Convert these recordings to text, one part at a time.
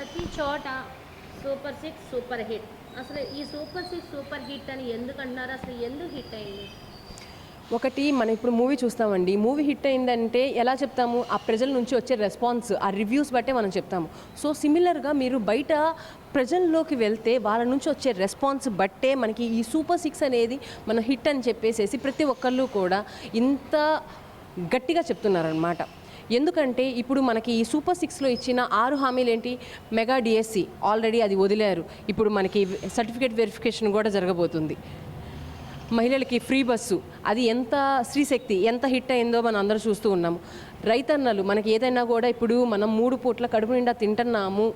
ప్రతి చోట super six super hit. అసలు ఈ సూపర్ సిక్స్ సూపర్ హిట్ అని ఎందుకు అంటున్నారు అసలు ఎందుకు హిట్ అయింది? ఒకటి మనం ఇప్పుడు మూవీ చూస్తామండి. మూవీ హిట్ అయిందంటే ఎలా చెప్తాము? ఆ ప్రజల నుంచి వచ్చే రెస్పాన్స్ ఆ రివ్యూస్ బట్టే మనం చెప్తాము. సో సిమిలర్గా మీరు బయట ప్రజల్లోకి వెళ్తే వాళ్ళ నుంచి వచ్చే రెస్పాన్స్ బట్టే మనకి ఈ సూపర్ సిక్స్ అనేది మన హిట్ అని చెప్పేసేసి ప్రతి ఒక్కళ్ళు కూడా ఇంత గట్టిగా చెప్తున్నారనమాట ఎందుకంటే ఇప్పుడు మనకి ఈ సూపర్ సిక్స్లో ఇచ్చిన ఆరు హామీలు ఏంటి? మెగా డిఎస్సి ఆల్రెడీ అది వదిలారు. ఇప్పుడు మనకి సర్టిఫికేట్ వెరిఫికేషన్ కూడా జరగబోతుంది. మహిళలకి ఫ్రీ బస్సు అది ఎంత స్త్రీశక్తి ఎంత హిట్ అయిందో మనం అందరూ చూస్తూ ఉన్నాము. రైతన్నలు మనకి ఏదైనా కూడా ఇప్పుడు మనం మూడు పూట్ల కడుపు నిండా తింటున్నాము.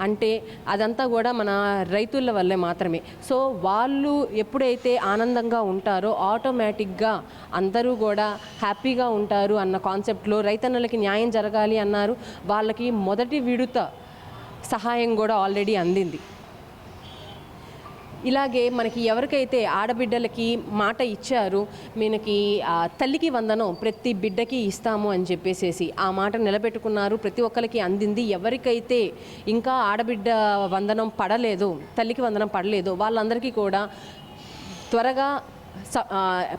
అంటే అదంతా కూడా మన రైతుల వల్లే మాత్రమే. సో వాళ్ళు ఎప్పుడైతే ఆనందంగా ఉంటారో ఆటోమేటిక్గా అందరూ కూడా హ్యాపీగా ఉంటారు అన్న కాన్సెప్ట్లో రైతన్నలకి న్యాయం జరగాలి అన్నారు. వాళ్ళకి మొదటి విడుత సహాయం కూడా ఆల్రెడీ అందింది. ఇలాగే మనకి ఎవరికైతే ఆడబిడ్డలకి మాట ఇచ్చారు మనకి తల్లికి వందనం ప్రతి బిడ్డకి ఇస్తాము అని చెప్పేసేసి ఆ మాట నిలబెట్టుకున్నారు. ప్రతి ఒక్కరికి అందింది. ఎవరికైతే ఇంకా ఆడబిడ్డ వందనం పడలేదు తల్లికి వందనం పడలేదో వాళ్ళందరికీ కూడా త్వరగా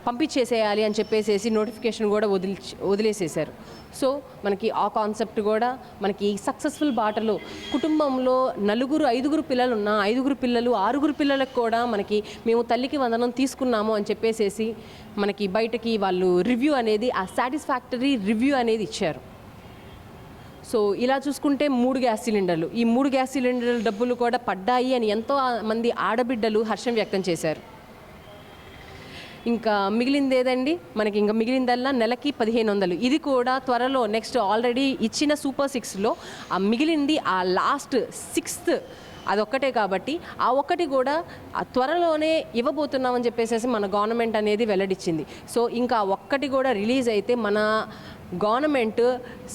పంపించేసేయాలి అని చెప్పేసేసి నోటిఫికేషన్ కూడా వదిలి వదిలేసేసారు సో మనకి ఆ కాన్సెప్ట్ కూడా మనకి సక్సెస్ఫుల్ బాటలో కుటుంబంలో నలుగురు ఐదుగురు పిల్లలు ఉన్న ఐదుగురు పిల్లలు ఆరుగురు పిల్లలకు కూడా మనకి మేము తల్లికి వందనం తీసుకున్నాము అని చెప్పేసేసి మనకి బయటకి వాళ్ళు రివ్యూ అనేది ఆ సాటిస్ఫాక్టరీ రివ్యూ అనేది ఇచ్చారు. సో ఇలా చూసుకుంటే మూడు గ్యాస్ సిలిండర్లు. ఈ మూడు గ్యాస్ సిలిండర్ల డబ్బులు కూడా పడ్డాయి అని ఎంతో మంది ఆడబిడ్డలు హర్షం వ్యక్తం చేశారు. ఇంకా మిగిలింది ఏదండి? మనకి ఇంకా మిగిలిందల్లా నెలకి పదిహేను వందలు. ఇది కూడా త్వరలో నెక్స్ట్ ఆల్రెడీ ఇచ్చిన సూపర్ సిక్స్లో ఆ మిగిలింది ఆ లాస్ట్ సిక్స్త్ అదొక్కటే కాబట్టి ఆ ఒక్కటి కూడా ఆ త్వరలోనే ఇవ్వబోతున్నామని చెప్పేసి మన గవర్నమెంట్ అనేది వెల్లడిచ్చింది. సో ఇంకా ఒక్కటి కూడా రిలీజ్ అయితే మన గవర్నమెంట్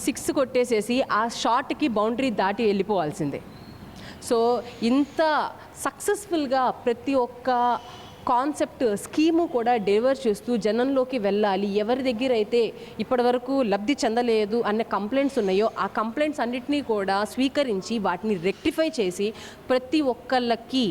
సిక్స్ కొట్టేసేసి ఆ షార్ట్కి బౌండరీ దాటి వెళ్ళిపోవాల్సిందే. సో ఇంత సక్సెస్ఫుల్గా ప్రతి ఒక్క కాన్సెప్ట్ స్కీము కూడా డెలివర్ చేస్తూ జనంలోకి వెళ్ళాలి. ఎవరి దగ్గర అయితే ఇప్పటివరకు లబ్ధి చెందలేదు అనే కంప్లైంట్స్ ఉన్నాయో ఆ కంప్లైంట్స్ అన్నిటినీ కూడా స్వీకరించి వాటిని రెక్టిఫై చేసి ప్రతి ఒక్కళ్ళకి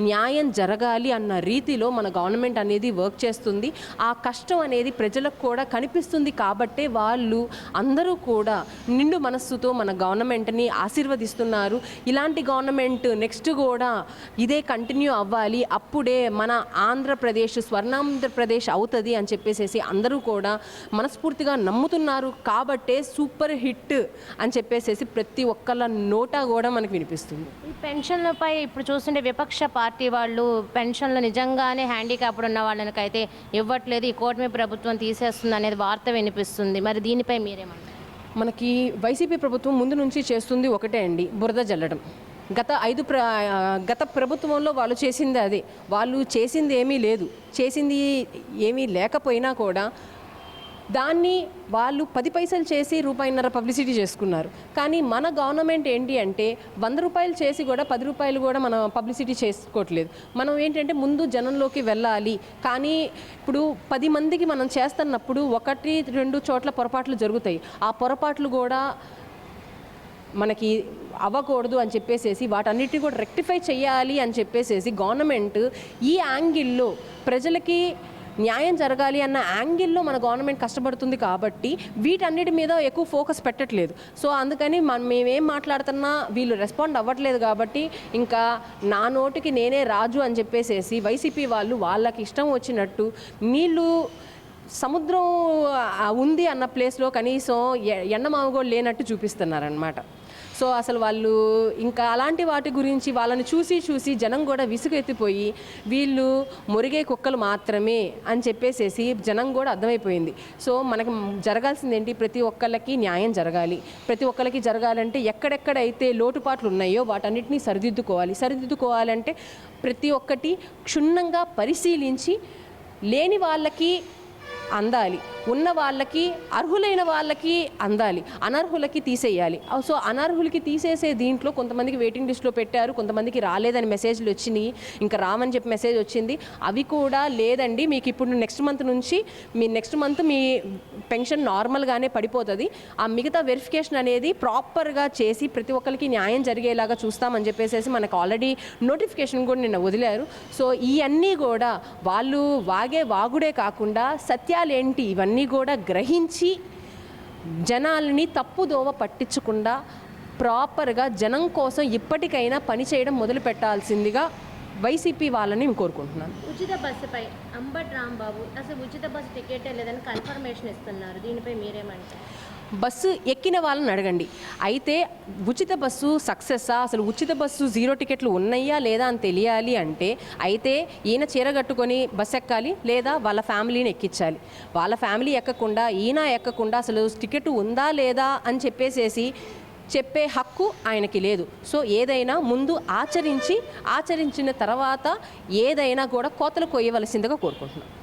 న్యాయం జరగాలి అన్న రీతిలో మన గవర్నమెంట్ అనేది వర్క్ చేస్తుంది. ఆ కష్టం అనేది ప్రజలకు కూడా కనిపిస్తుంది కాబట్టే వాళ్ళు అందరూ కూడా నిండు మనస్సుతో మన గవర్నమెంట్ని ఆశీర్వదిస్తున్నారు. ఇలాంటి గవర్నమెంట్ నెక్స్ట్ కూడా ఇదే కంటిన్యూ అవ్వాలి. అప్పుడే మన ఆంధ్రప్రదేశ్ స్వర్ణాంధ్రప్రదేశ్ అవుతుంది అని చెప్పేసి అందరూ కూడా మనస్ఫూర్తిగా నమ్ముతున్నారు. కాబట్టే సూపర్ హిట్ అని చెప్పేసి ప్రతి ఒక్కళ్ళ నోటా కూడా మనకు వినిపిస్తుంది. ఈ పెన్షన్లపై ఇప్పుడు చూస్తుంటే విపక్ష పార్టీ పార్టీ వాళ్ళు పెన్షన్లు నిజంగానే హ్యాండిక్యాప్డ్ ఉన్న వాళ్ళకైతే ఇవ్వట్లేదు. ఈ కూటమి ప్రభుత్వం తీసేస్తుంది అనేది వార్త వినిపిస్తుంది. మరి దీనిపై మీరేమంటారు? మనకి వైసీపీ ప్రభుత్వం ముందు నుంచి చేస్తుంది ఒకటే అండి బురద జల్లడం. గత ఐదు ప్ర గత ప్రభుత్వంలో వాళ్ళు చేసింది అదే. వాళ్ళు చేసింది ఏమీ లేదు. చేసింది ఏమీ లేకపోయినా కూడా దాన్ని వాళ్ళు పది పైసలు చేసి రూపాయిన్నర పబ్లిసిటీ చేసుకున్నారు. కానీ మన గవర్నమెంట్ ఏంటి అంటే వంద రూపాయలు చేసి కూడా పది రూపాయలు కూడా మనం పబ్లిసిటీ చేసుకోవట్లేదు. మనం ఏంటంటే ముందు జనంలోకి వెళ్ళాలి. కానీ ఇప్పుడు పది మందికి మనం చేస్తున్నప్పుడు ఒకటి రెండు చోట్ల పొరపాట్లు జరుగుతాయి. ఆ పొరపాట్లు కూడా మనకి అవ్వకూడదు అని చెప్పేసేసి వాటన్నిటిని కూడా రెక్టిఫై చేయాలి అని చెప్పేసేసి గవర్నమెంట్ ఈ యాంగిల్లో ప్రజలకి న్యాయం జరగాలి అన్న యాంగిల్లో మన గవర్నమెంట్ కష్టపడుతుంది కాబట్టి వీటన్నిటి మీద ఎక్కువ ఫోకస్ పెట్టట్లేదు. సో అందుకని మనం మేమేం మాట్లాడుతున్నా వీళ్ళు రెస్పాండ్ అవ్వట్లేదు కాబట్టి ఇంకా నా నోటికి నేనే రాజు అని చెప్పేసేసి వైసీపీ వాళ్ళు వాళ్ళకి ఇష్టం వచ్చినట్టు నీళ్ళు సముద్రం ఉంది అన్న ప్లేస్లో కనీసం ఎ- ఎండమావ లేనట్టు చూపిస్తున్నారనమాట సో అసలు వాళ్ళు ఇంకా అలాంటి వాటి గురించి వాళ్ళని చూసి చూసి జనం కూడా విసుగెత్తిపోయి వీళ్ళు మురిగే కుక్కలు మాత్రమే అని చెప్పేసేసి జనం కూడా అర్థమైపోయింది. సో మనకి జరగాల్సింది ఏంటి ప్రతి ఒక్కళ్ళకి న్యాయం జరగాలి. ప్రతి ఒక్కరికి జరగాలంటే ఎక్కడెక్కడైతే లోటుపాట్లు ఉన్నాయో వాటన్నిటిని సరిదిద్దుకోవాలి. సరిదిద్దుకోవాలంటే ప్రతి ఒక్కటి క్షుణ్ణంగా పరిశీలించి లేని వాళ్ళకి అందాలి. ఉన్న వాళ్ళకి అర్హులైన వాళ్ళకి అందాలి. అనర్హులకి తీసేయాలి. సో అనర్హులకి తీసేసే దీంట్లో కొంతమందికి వెయిటింగ్ లిస్ట్లో పెట్టారు కొంతమందికి రాలేదని మెసేజ్లు వచ్చినాయి. ఇంకా రామని చెప్పి మెసేజ్ వచ్చింది. అవి కూడా లేదండి. మీకు ఇప్పుడు నెక్స్ట్ మంత్ నుంచి మీ నెక్స్ట్ మంత్ మీ పెన్షన్ నార్మల్గానే పడిపోతుంది. ఆ మిగతా వెరిఫికేషన్ అనేది ప్రాపర్గా చేసి ప్రతి ఒక్కరికి న్యాయం జరిగేలాగా చూస్తామని చెప్పేసి మనకు ఆల్రెడీ నోటిఫికేషన్ కూడా నిన్న వదిలారు. సో ఇవన్నీ కూడా వాళ్ళు వాగే వాగుడే కాకుండా సత్యాలేంటి? ఇవన్నీ కూడా గ్రహించి జనాల్ని తప్పుదోవ పట్టించకుండా ప్రాపర్గా జనం కోసం ఇప్పటికైనా పని చేయడం మొదలు పెట్టాల్సిందిగా వైసీపీ వాళ్ళని నేను కోరుకుంటున్నాను ఉచిత బస్సుపై అంబట్ రాంబాబు అసలు ఉచిత బస్సు టికెటే లేదని కన్ఫర్మేషన్ ఇస్తున్నారు. దీనిపై మీరేమంటారు? బస్సు ఎక్కిన వాళ్ళని అడగండి. అయితే ఉచిత బస్సు సక్సెస్సా? అసలు ఉచిత బస్సు జీరో టికెట్లు ఉన్నాయా లేదా అని తెలియాలి అంటే అయితే ఈయన చీర కట్టుకొని బస్సు ఎక్కాలి లేదా వాళ్ళ ఫ్యామిలీని ఎక్కించాలి. వాళ్ళ ఫ్యామిలీ ఎక్కకుండా ఈయన ఎక్కకుండా అసలు టికెట్ ఉందా లేదా అని చెప్పేసేసి చెప్పే హక్కు ఆయనకి లేదు. సో ఏదైనా ముందు ఆచరించి ఆచరించిన తర్వాత ఏదైనా కూడా కోతలు కొయ్యవలసిందిగా కోరుకుంటున్నాను